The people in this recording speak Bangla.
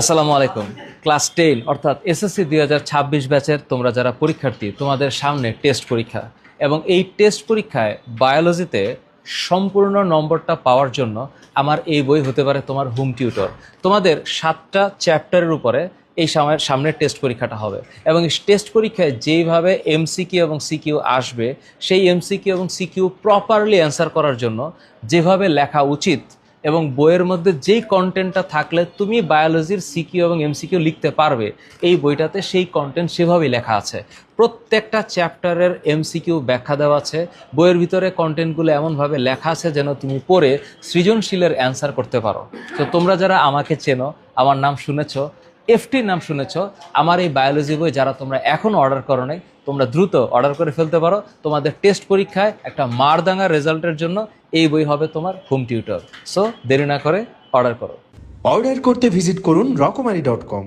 আসসালামু আলাইকুম। ক্লাস টেন, অর্থাৎ এসএসসি দুই হাজার ছাব্বিশ ব্যাচের তোমরা যারা পরীক্ষার্থী, তোমাদের সামনে টেস্ট পরীক্ষা। এবং এই টেস্ট পরীক্ষায় বায়োলজিতে সম্পূর্ণ নম্বরটা পাওয়ার জন্য আমার এই বই হতে পারে তোমার হোম টিউটর। তোমাদের সাতটা চ্যাপ্টারের উপরে এই সময় সামনের টেস্ট পরীক্ষাটা হবে। এবং টেস্ট পরীক্ষায় যেইভাবে এমসিকিউ এবং সিকিউ আসবে, সেই এমসিকিউ এবং সিকিউ প্রপারলি অ্যান্সার করার জন্য যেভাবে লেখা উচিত এবং বইয়ের মধ্যে যেই কন্টেন্টটা থাকলে তুমি বায়োলজির সিকিউ এবং এমসিকিউ লিখতে পারবে, এই বইটাতে সেই কন্টেন্ট সেভাবেই লেখা আছে। প্রত্যেকটা চ্যাপ্টারের এমসিকিউ ব্যাখ্যা দেওয়া আছে। বইয়ের ভিতরে কন্টেন্টগুলো এমনভাবে লেখা আছে যেন তুমি পড়ে সৃজনশীলের অ্যান্সার করতে পারো। তো তোমরা যারা আমাকে চেনো, আমার নাম শুনেছো এফটির নাম শুনেছ। আমার এই বায়োলজি বই যারা তোমরা এখন অর্ডার করো নাই, তোমরা দ্রুত অর্ডার করে ফেলতে পারো। তোমাদের টেস্ট পরীক্ষায় একটা মারদাঙ্গা রেজাল্টের জন্য এই বই হবে তোমার হোম টিউটর সো দেরি না করে অর্ডার করো। অর্ডার করতে ভিজিট করুন রকমারি ডট কম